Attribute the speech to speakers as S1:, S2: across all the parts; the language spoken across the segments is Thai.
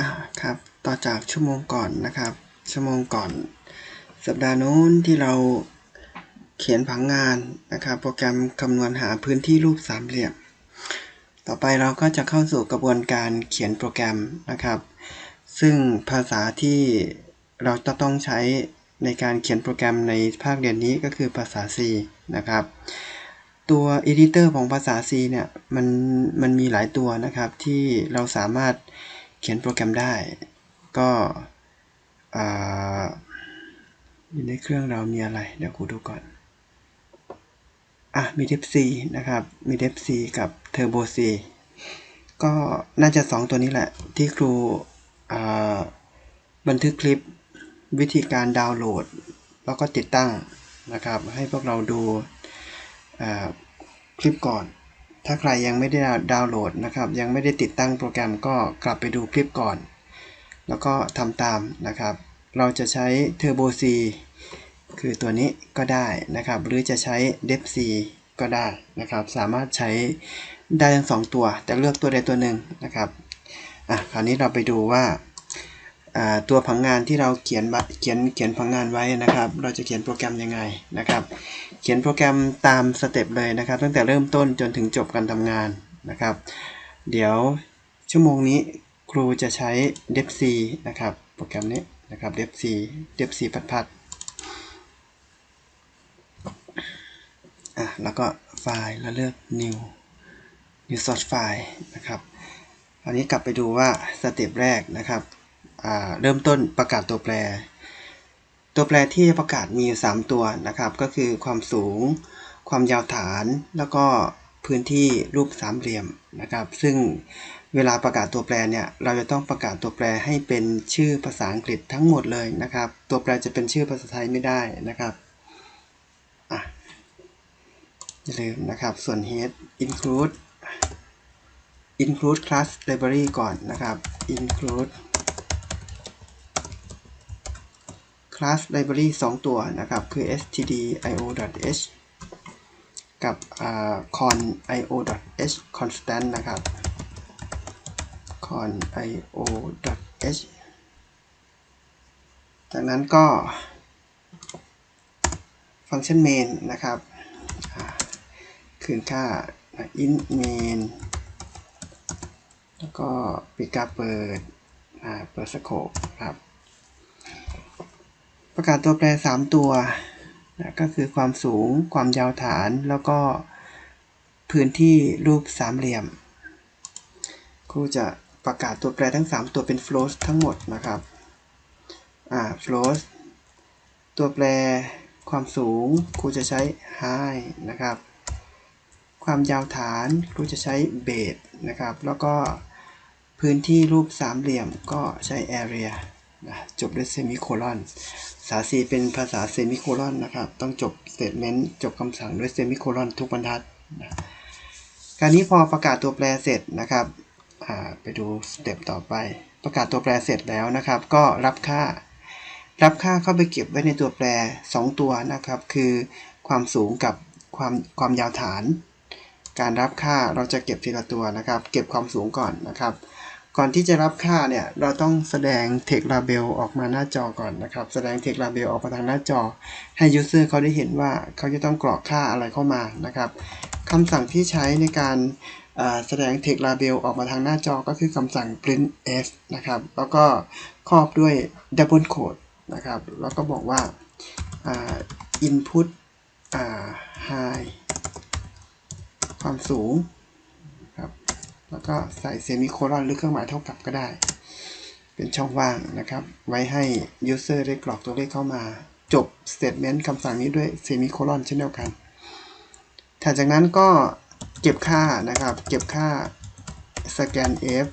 S1: อ่าครับ ต่อจากชั่วโมงก่อนนะครับ ชั่วโมงก่อน สัปดาห์โน้นที่เราเขียนผังงานนะครับ โปรแกรมคำนวณหาพื้นที่รูปสามเหลี่ยม ต่อไปเราก็จะเข้าสู่กระบวนการเขียนโปรแกรมนะครับ ซึ่งภาษาที่เราจะต้องใช้ในการเขียนโปรแกรมในภาคเรียนนี้ก็คือภาษา C นะครับ ตัว editor ของภาษา C เนี่ยมันมันมีหลายตัวนะครับที่เราสามารถ เขียนโปรแกรมได้ ก็อยู่ในเครื่องเรามีอะไร เดี๋ยวครูดูก่อน อะ มี dep c นะครับ มี dep c กับ turbo c ก็น่าจะ 2 ตัวนี้แหละ ที่ครูบันทึกคลิปวิธีการดาวน์โหลด แล้วก็ติดตั้งนะครับ ให้พวกเราดูคลิปก่อน ถ้าใครยังไม่ได้ดาวน์โหลดนะครับ ยังไม่ได้ติดตั้งโปรแกรมก็กลับไปดูคลิปก่อน แล้วก็ทำตามนะครับ เราจะใช้ Turbo C คือตัวนี้ก็ได้นะครับ หรือจะใช้ Dep C ก็ได้นะครับ สามารถใช้ได้ทั้งสองตัว แต่เลือกตัวใดตัวหนึ่งนะครับอะคราวนี้เราไปดูว่า ตัวผังงานที่เราเขียนเขียนเขียนผังงานไว้นะครับ เราจะเขียนโปรแกรมยังไงนะครับ เขียนโปรแกรมตามสเต็ปเลยนะครับ ตั้งแต่เริ่มต้นจนถึงจบการทำงานนะครับ เดี๋ยวชั่วโมงนี้ครูจะใช้ d e p c นะครับโปรแกรมนี้นะครับ d e p c d e p c พัดพัดอะแล้วก็ไฟล์แล้วเลือก new new source file นะครับอันนี้กลับไปดูว่าสเต็ปแรกนะครับ เริ่มต้นประกาศตัวแปร ตัวแปรที่ประกาศมีอยู่3ตัวนะครับ ก็คือความสูง ความยาวฐาน แล้วก็พื้นที่รูปสามเหลี่ยมนะครับ ซึ่งเวลาประกาศตัวแปรเนี่ย เราจะต้องประกาศตัวแปรให้เป็นชื่อภาษาอังกฤษทั้งหมดเลยนะครับ ตัวแปรจะเป็นชื่อภาษาไทยไม่ได้นะครับอะอย่าลืมนะครับ ส่วน head include include class library ก่อนนะครับ include class library 2 ตัวนะครับ คือ stdio.h กับ con.io.h constant นะครับ con.io.h จากนั้นก็ ฟังก์ชัน main นะครับ คืนค่า int main แล้วก็ปิดการเปิดเปิดสโคปครับ ประกาศตัวแปร 3 ตัวนะก็คือความสูง ความยาวฐาน แล้วก็พื้นที่รูปสามเหลี่ยม ครูจะประกาศตัวแปรทั้ง 3 ตัวเป็น float ทั้งหมดนะครับ อ่า float ตัวแปรความสูงครูจะใช้ high นะครับ ความยาวฐานครูจะใช้ base นะครับ แล้วก็พื้นที่รูปสามเหลี่ยมก็ใช้ area จบด้วยเซมิโคลอนภาษา C เป็นภาษาเซมิโคลอนนะครับ ต้องจบสเตทเมนต์จบคำสั่งด้วยเซมิโคลอนทุกบรรทัดนะการนี้พอประกาศตัวแปรเสร็จนะครับไปดูสเต็ปต่อไป ประกาศตัวแปรเสร็จแล้วนะครับ ก็รับค่า รับค่าเข้าไปเก็บไว้ในตัวแปร 2 ตัวนะครับ คือความสูงกับความความยาวฐาน การรับค่าเราจะเก็บทีละตัวนะครับ เก็บความสูงก่อนนะครับ ก่อนที่จะรับค่าเนี่ย เราต้องแสดง text label ออกมาหน้าจอก่อนนะครับ แสดง text label ออกมาทางหน้าจอ ให้ user เขาได้เห็นว่าเขาจะต้องกรอกค่าอะไรเข้ามานะครับคำสั่งที่ใช้ในการแสดง text label ออกมาทางหน้าจอก็คือคำสั่ง printf นะครับ แล้วก็ครอบด้วย double quote นะครับ แล้วก็บอกว่า input high ความสูง แล้วก็ใส่เซมิโคลอนหรือเครื่องหมายเท่ากับก็ได้ เป็นช่องว่างนะครับ ไว้ให้ user ได้กรอกตัวเลขเข้ามา จบ statement คำสั่งนี้ด้วยเซมิโคลอนเช่นเดียวกัน ถัดจากนั้นก็เก็บค่านะครับ เก็บค่า scan f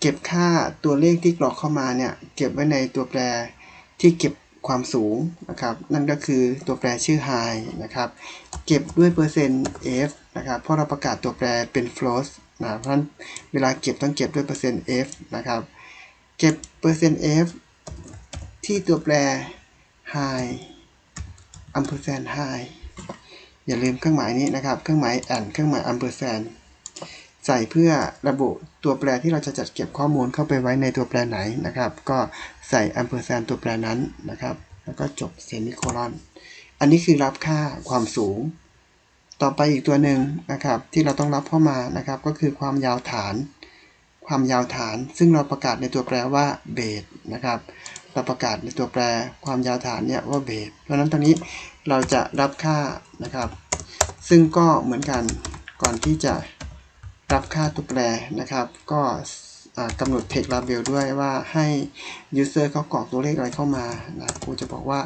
S1: เก็บค่าตัวเลขที่กรอกเข้ามาเนี่ย เก็บไว้ในตัวแปรที่เก็บความสูงนะครับ นั่นก็คือตัวแปรชื่อ high นะครับ เก็บด้วยเปอร์เซ็นต์ f นะครับ เพราะเราประกาศตัวแปรเป็น float นะเพราะฉะนั้นเวลาเก็บต้องเก็บด้วยเปอร์เซ็นต์ f นะครับ เก็บเปอร์เซ็นต์ f ที่ตัวแปร high ampersand high อย่าลืมเครื่องหมายนี้นะครับ เครื่องหมาย and เครื่องหมาย ampersand ใส่เพื่อระบุตัวแปรที่เราจะจัดเก็บข้อมูลเข้าไปไว้ในตัวแปรไหนนะครับ ก็ใส่ ampersand ตัวแปรนั้นนะครับ แล้วก็จบเซมิโคลอน อันนี้คือรับค่าความสูง ต่อไปอีกตัวหนึ่งนะครับที่เราต้องรับเข้ามานะครับก็คือความยาวฐาน ความยาวฐาน ซึ่งเราประกาศในตัวแปรว่าเบสนะครับเราประกาศในตัวแปรความยาวฐานเนี่ยว่าเบสเพราะฉะนั้นตอนนี้เราจะรับค่านะครับ ซึ่งก็เหมือนกันก่อนที่จะรับค่าตัวแปรนะครับ ก็อ่ากำหนด text label ด้วยว่าให้ user เขากรอกตัวเลขอะไรเข้ามานะครูจะบอกว่า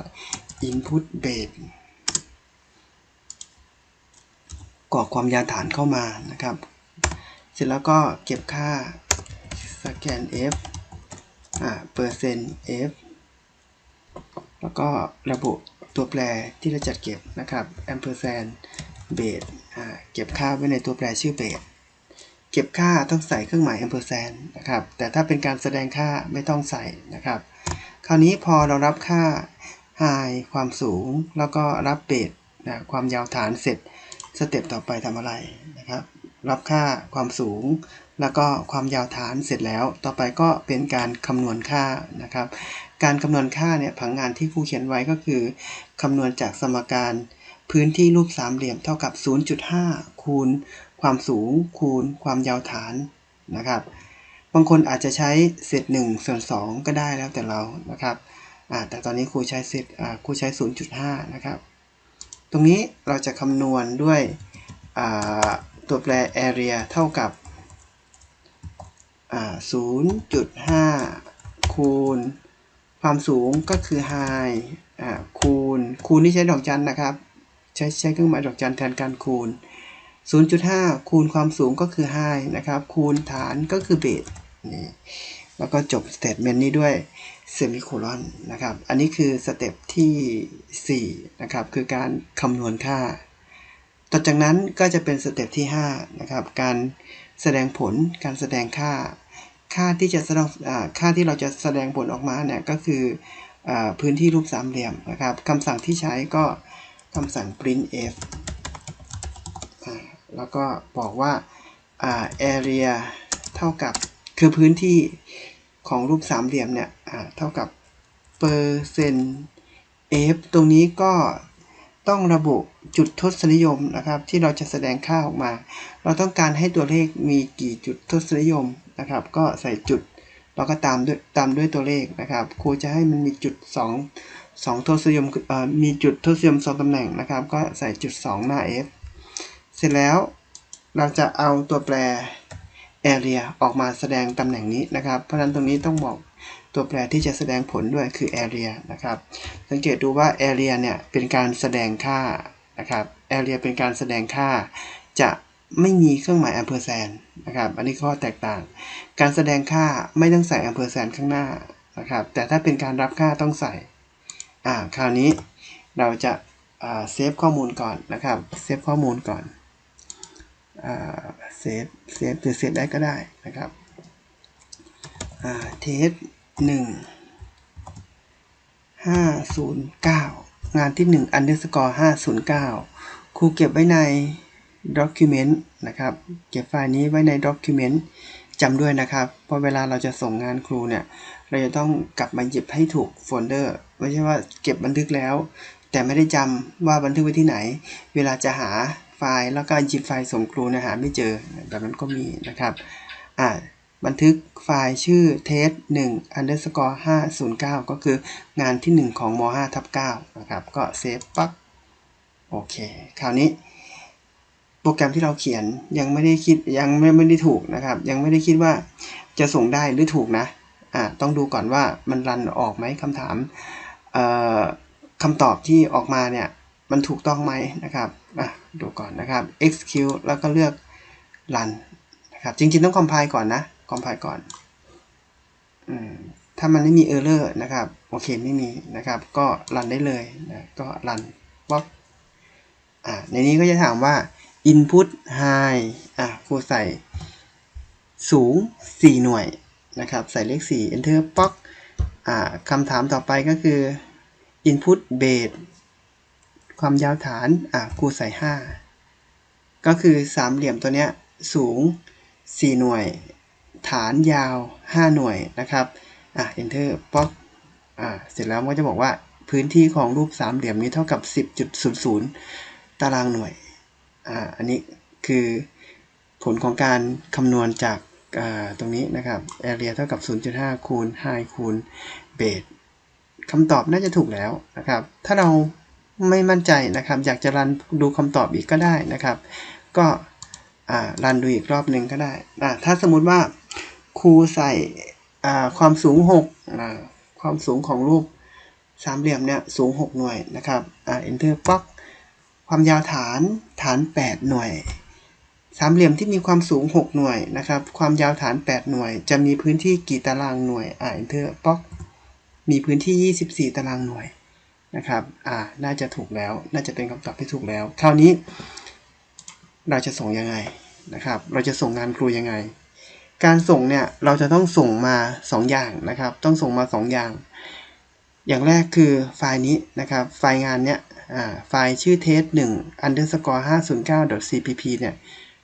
S1: input base กรอกความยาวฐานเข้ามานะครับ เสร็จแล้วก็เก็บค่า scan f อ่าเปอร์เซ็นต์ f แล้วก็ระบุตัวแปรที่เราจัดเก็บนะครับ ampersand base อ่าเก็บค่าไว้ในตัวแปรชื่อ base เก็บค่าต้องใส่เครื่องหมาย ampersand นะครับ แต่ถ้าเป็นการแสดงค่าไม่ต้องใส่นะครับ คราวนี้พอเรารับค่า high ความสูง แล้วก็รับ base นะความยาวฐานเสร็จ สเต็ปต่อไปทำอะไรนะครับ รับค่าความสูง แล้วก็ความยาวฐานเสร็จแล้ว ต่อไปก็เป็นการคำนวณค่านะครับ การคำนวณค่าเนี่ยผังงานที่ครูเขียนไว้ก็คือคำนวณจากสมการพื้นที่รูปสามเหลี่ยมเท่ากับ 0.5 คูณ ความสูง คูณ ความยาวฐานนะครับ บางคนอาจจะใช้เศษ1ส่วน2ก็ได้แล้วแต่เรานะครับแต่ตอนนี้ครูใช้เศษครูใช้ 0.5 นะครับ ตรงนี้เราจะคำนวณด้วยตัวแปร area เท่ากับ 0.5 คูณ ความสูงก็คือ high คูณ คูณที่ใช้ดอกจันนะครับ ใช้ใช้เครื่องหมายดอกจันแทนการคูณ 0.5 คูณความสูงก็คือ high นะครับ คูณฐานก็คือ base นี่ แล้วก็จบสเตทเมนต์นี้ด้วยเซมิโคลอนนะครับ อันนี้คือสเต็ปที่ 4 นะครับ คือการคำนวณค่า ต่อจากนั้นก็จะเป็นสเต็ปที่ 5 นะครับ การแสดงผลการแสดงค่า ค่าที่จะแสดงค่าที่เราจะแสดงผลออกมาเนี่ยก็คืออพื้นที่รูปสามเหลี่ยมนะครับคำสั่งที่ใช้ก็คำสั่ง printf แล้วก็บอกว่า area เท่ากับ คือพื้นที่ของรูปสามเหลี่ยมเนี่ยเท่ากับเปอร์เซนต์ f ตรงนี้ก็ต้องระบุจุดทศนิยมนะครับ ที่เราจะแสดงค่าออกมา เราต้องการให้ตัวเลขมีกี่จุดทศนิยมนะครับ ก็ใส่จุดเราก็ตามด้วยตามด้วยตัวเลขนะครับครูจะให้มันมีจุด 2 2ทศนิยมมีจุดทศนิยม 2ตำแหน่งนะครับ ก็ใส่จุด 2 หน้า f เสร็จแล้วเราจะเอาตัวแปร area ออกมาแสดงตำแหน่งนี้นะครับ เพราะฉะนั้นตรงนี้ต้องบอกตัวแปรที่จะแสดงผลด้วยคือ area นะครับ สังเกตดูว่า area เนี่ยเป็นการแสดงค่านะครับ area เป็นการแสดงค่า จะไม่มีเครื่องหมาย ampersand นะครับ อันนี้ข้อแตกต่าง การแสดงค่าไม่ต้องใส่ ampersand ข้างหน้านะครับ แต่ถ้าเป็นการรับค่าต้องใส่ อ่า คราวนี้เราจะเซฟข้อมูลก่อนนะครับ เซฟข้อมูลก่อน เซฟเซฟหรือเซฟได้ก็ได้นะครับเทสหนึ่งห้าศูนย์เก้างานที่หนึ่ง underscore ห้าศูนย์เก้าครูเก็บไว้ใน document นะครับ เก็บไฟล์นี้ไว้ใน document จำด้วยนะครับ เพราะเวลาเราจะส่งงานครูเนี่ย เราจะต้องกลับมาหยิบให้ถูกโฟลเดอร์ ไม่ใช่ว่าเก็บบันทึกแล้ว แต่ไม่ได้จำว่าบันทึกไว้ที่ไหน เวลาจะหา ล์แล้วก็หยิบไฟล์ส่งครูนะหาไม่เจอแบบนั้นก็มีนะครับอ่าบันทึกไฟล์ชื่อ test 1 underscore 509 ก็คืองานที่ 1 ของม5ทับ9นะครับ ก็เซฟปั๊บโอเค คราวนี้ โปรแกรมที่เราเขียนยังไม่ได้คิดยังไม่ไม่ได้ถูกนะครับ ยังไม่ได้คิดว่าจะส่งได้หรือถูกนะอ่าต้องดูก่อนว่ามันรันออกไหมคำถามคำตอบที่ออกมาเนี่ย มันถูกต้องไหมนะครับอะดูก่อนนะครับ execute แล้วก็เลือก run นะครับจริงๆต้อง compile ก่อนนะ compile ก่อนอถ้ามันไม่มี error นะครับ โอเคไม่มีนะครับ ก็รันได้เลยนะก็รันป๊อกอ่าในนี้ก็จะถามว่า input high อะครูใส่สูง 4 หน่วยนะครับ ใส่เลข 4 enter ป๊อกอ่าคำถามต่อไปก็คือ input base ความยาวฐาน อะครูใส่ 5 ก็คือสามเหลี่ยมตัวเนี้ยสูง 4 หน่วย ฐานยาว 5 หน่วยนะครับ อะ enter ป๊อกอ่าเสร็จแล้วมันก็จะบอกว่าพื้นที่ของรูปสามเหลี่ยมนี้เท่ากับ 10.00 ตารางหน่วย อ่า อันนี้คือผลของการคำนวณจากอ่าตรงนี้นะครับ area เท่ากับ 0.5 คูณ5คูณ base คำตอบน่าจะถูกแล้วนะครับ ถ้าเรา ไม่มั่นใจนะครับ อยากจะรันดูคำตอบอีกก็ได้นะครับ ก็รันดูอีกรอบหนึ่งก็ได้ถ้าสมมุติว่าครูใส่ความสูง6ความสูงของรูปสามเหลี่ยมเนี่ยสูง 6 หน่วยนะครับอ่า enter ป๊อกความยาวฐานฐาน 8 หน่วย สามเหลี่ยมที่มีความสูง 6 หน่วยนะครับ ความยาวฐาน 8 หน่วย จะมีพื้นที่กี่ตารางหน่วยอ่า enter ป๊อกมีพื้นที่ 24 ตารางหน่วย นะครับ อ่า น่าจะถูกแล้ว น่าจะเป็นคำตอบที่ถูกแล้ว คราวนี้ เราจะส่งยังไงนะครับ เราจะส่งงานครูยังไง การส่งเนี่ย เราจะต้องส่งมา 2 อย่างนะครับ ต้องส่งมา 2 อย่าง อย่างแรกคือไฟล์นี้นะครับ ไฟล์งานเนี้ยอ่า ไฟล์ชื่อ test 1 underscore 509 cpp เนี่ย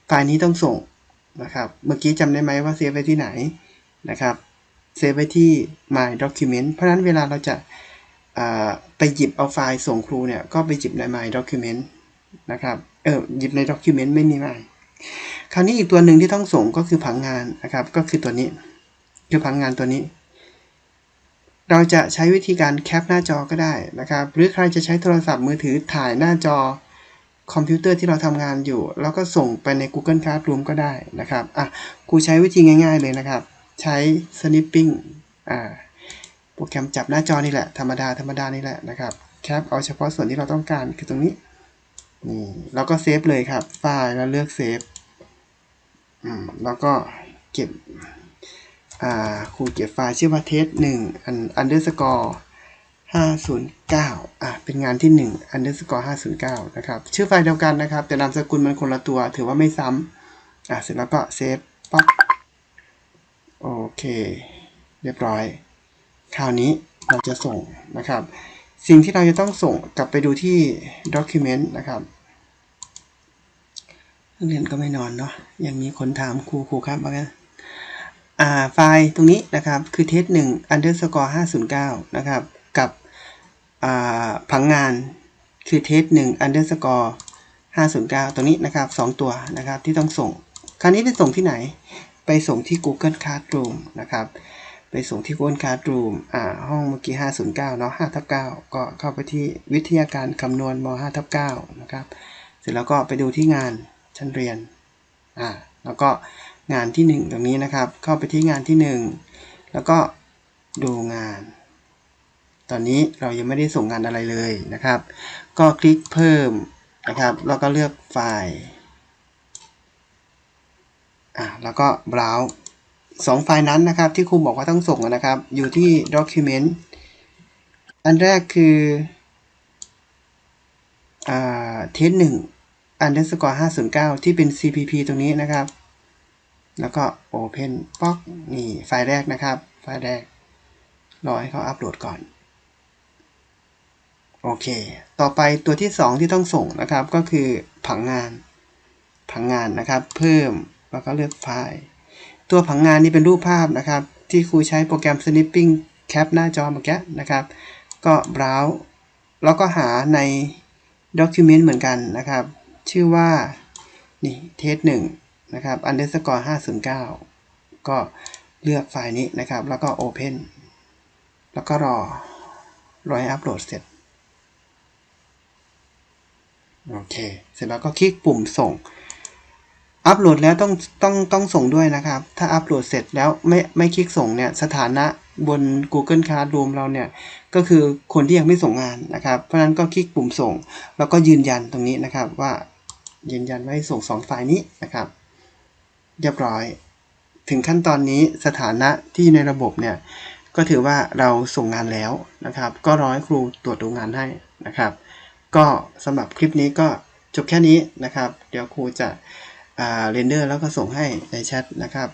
S1: ไฟล์นี้ต้องส่งนะครับ เมื่อกี้จำได้ไหมว่าเซฟไว้ที่ไหนนะครับ เซฟไว้ที่ my document เพราะนั้นเวลาเราจะ ไปหยิบเอาไฟล์ส่งครูเนี่ย ก็ไปหยิบใน my document นะครับ เออหยิบใน document ไม่มี my คราวนี้อีกตัวหนึ่งที่ต้องส่งก็คือผังงานนะครับ ก็คือตัวนี้ คือผังงานตัวนี้ เราจะใช้วิธีการแคปหน้าจอก็ได้นะครับ หรือใครจะใช้โทรศัพท์มือถือถ่ายหน้าจอคอมพิวเตอร์ที่เราทำงานอยู่ แล้วก็ส่งไปใน Google Classroom ก็ได้นะครับ อะครูใช้วิธีง่ายๆเลยนะครับ ใช้ snipping อ่า โปรแกรมจับหน้าจอนี่แหละ ธรรมดาธรรมดานี่แหละนะครับแคปเอาเฉพาะส่วนที่เราต้องการคือตรงนี้นี่แล้วก็เซฟเลยครับ ไฟล์แล้วเลือกเซฟอืมแล้วก็เก็บอ่าครูเก็บไฟล์ชื่อว่า test 1อัน underscore 509อะเป็นงานที่1 underscore 509นะครับชื่อไฟล์เดียวกันนะครับ แต่นามสกุลมันคนละตัว ถือว่าไม่ซ้ำอะเสร็จแล้วก็เซฟปั๊บโอเค เรียบร้อย คราวนี้เราจะส่งนะครับ สิ่งที่เราจะต้องส่งกลับไปดูที่ document นะครับนักเรียนก็ไม่นอนเนาะยังมีคนถามครูครูครับว่าไงอ่าไฟล์ตรงนี้นะครับคือ test 1 underscore 509นะครับกับอ่าผังงานคือ test 1 underscore 509ตรงนี้นะครับ2ตัวนะครับที่ต้องส่ง คราวนี้ไปส่งที่ไหน ไปส่งที่ Google Classroom นะครับ ไปส่งที่กวนการ์ดรูมอ่าห้องเมื่อกี้ 509 เนาะ5ทับ9ก็เข้าไปที่วิทยาการคำนวณม5ทับ9นะครับ เสร็จแล้วก็ไปดูที่งานชั้นเรียนอ่าแล้วก็งานที่ 1 ตรงนี้นะครับ เข้าไปที่งานที่ 1 แล้วก็ดูงาน ตอนนี้เรายังไม่ได้ส่งงานอะไรเลยนะครับ ก็คลิกเพิ่มนะครับ แล้วก็เลือกไฟล์อ่าแล้วก็เบราว์ 2 ไฟล์นั้นนะครับ ที่ครูบอกว่าต้องส่งนะครับ อยู่ที่ Document อันแรกคือเทสหนึ่ง underscore อร์ห้าศูนเก้าที่เป็น CPP ตรงนี้นะครับ แล้วก็ Open ป๊อกนี่ไฟล์แรกนะครับ ไฟล์แรก รอให้เขาอัปโหลดก่อน โอเค ต่อไปตัวที่ 2 ที่ต้องส่งนะครับก็คือผังงานผังงานนะครับ เพิ่มแล้วก็เลือกไฟล์ ตัวผังงานนี้เป็นรูปภาพนะครับ ที่ครูใช้โปรแกรม snipping แคปหน้าจอเมื่อกี้นะครับ ก็ browse แล้วก็หาใน document เหมือนกันนะครับ ชื่อว่านี่ test 1นะครับ underscore 509 ก็เลือกไฟล์นี้นะครับ แล้วก็ open แล้วก็รอ รอให้อัปโหลดเสร็จ โอเค เสร็จแล้วก็คลิกปุ่มส่ง อัปโหลดแล้วต้องต้องต้องส่งด้วยนะครับ ถ้าอัปโหลดเสร็จแล้วไม่ไม่คลิกส่งเนี่ยสถานะบน Google Classroom เราเนี่ยก็คือคนที่ยังไม่ส่งงานนะครับ เพราะนั้นก็คลิกปุ่มส่ง แล้วก็ยืนยันตรงนี้นะครับว่ายืนยันว่าให้ส่ง2ไฟล์นี้นะครับ เรียบร้อย ถึงขั้นตอนนี้สถานะที่ในระบบเนี่ยก็ถือว่าเราส่งงานแล้วนะครับ ก็รอให้ครูตรวจดูงานให้นะครับ ก็สำหรับคลิปนี้ก็จบแค่นี้นะครับ เดี๋ยวครูจะ เรนเดอร์แล้วก็ส่งให้ในแชทนะครับ